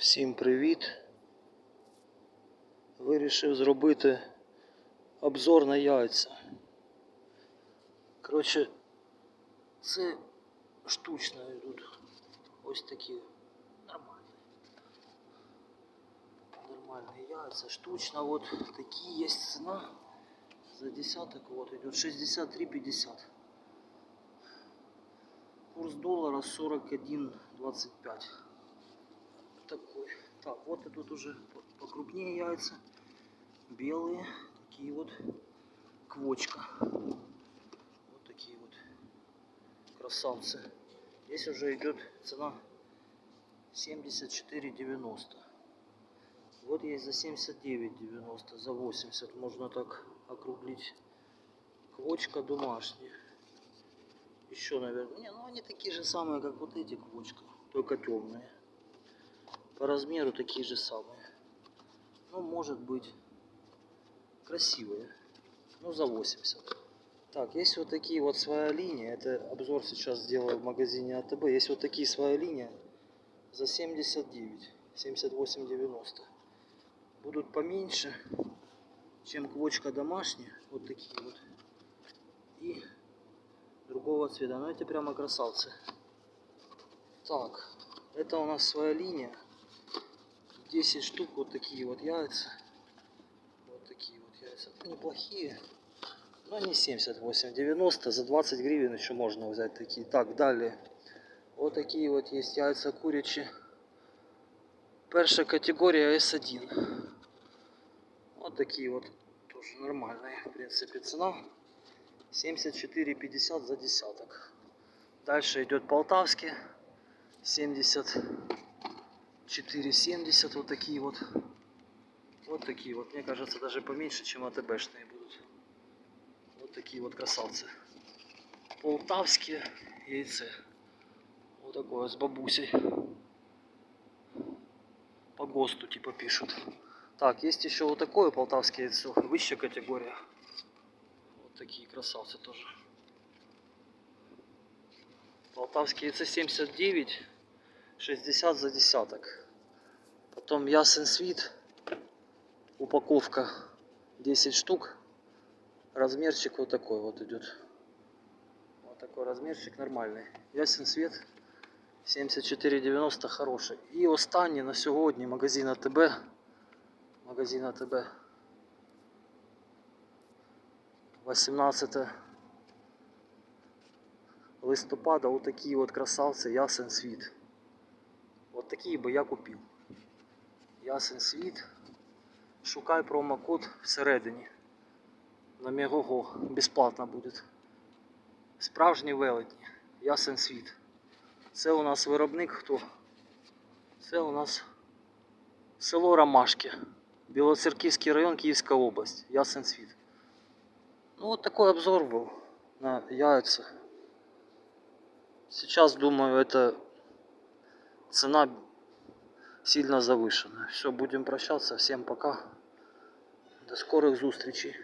Всім привіт! Вирішив зробити обзор на яйця. Коротше, це штучно йдуть. Ось такі нормальні. Нормальные яйца. Штучно вот такие есть цена. За десяток вот идет 63,50. Курс доллара 41,25 такой. Так, вот и тут уже покрупнее яйца. Белые. Такие вот. Квочка. Вот такие вот. Красавцы. Здесь уже идет цена 74,90. Вот есть за 79,90. За 80 можно так округлить. Квочка домашняя. Еще, наверное. Не, ну они такие же самые, как вот эти квочка. Только темные по размеру такие же самые. Ну, может быть, красивые. Ну, за 80. Так, есть вот такие вот своя линия. Это обзор сейчас сделаю в магазине АТБ. Есть вот такие своя линия за 79. 78,90. Будут поменьше, чем квочка домашняя. Вот такие вот. И другого цвета. Но эти прямо красавцы. Так, это у нас своя линия. 10 штук вот такие вот яйца. Вот такие вот яйца. Неплохие. Но не 78, 90. За 20 гривен еще можно взять такие. Так, далее. Вот такие вот есть яйца курячі. Перша категория S1. Вот такие вот тоже нормальные. В принципе цена 74,50 за десяток. Дальше идет полтавский 70 4,70 вот такие вот. Вот такие вот. Мне кажется, даже поменьше, чем АТБшные будут. Вот такие вот красавцы. Полтавские яйцы. Вот такое с бабусей. По ГОСТу типа пишут. Так, есть еще вот такое полтавское яйцо. Высшая категория. Вот такие красавцы тоже. Полтавские яйца 79 60 за десяток. Потом ясен свит. Упаковка 10 штук. Размерчик вот такой вот идет. Вот такой размерчик нормальный. Ясен свет 74,90 хороший. І останнє на сьогодні магазин АТБ. Магазин АТБ. 18 листопада. Вот такие вот красавцы. Ясен світ. Вот такие бы я купил. Ясен світ. Шукай промокод всередині. На Мегого. Безплатно буде. Справжні велетні. Ясен світ. Це у нас виробник хто? Це у нас село Ромашки. Білоцерківський район, Київська область. Ясен світ. Ну вот такой обзор был на яйца. Сейчас думаю это цена сильно завышенная. Все, будем прощаться. Всем пока. До скорых зустрічей.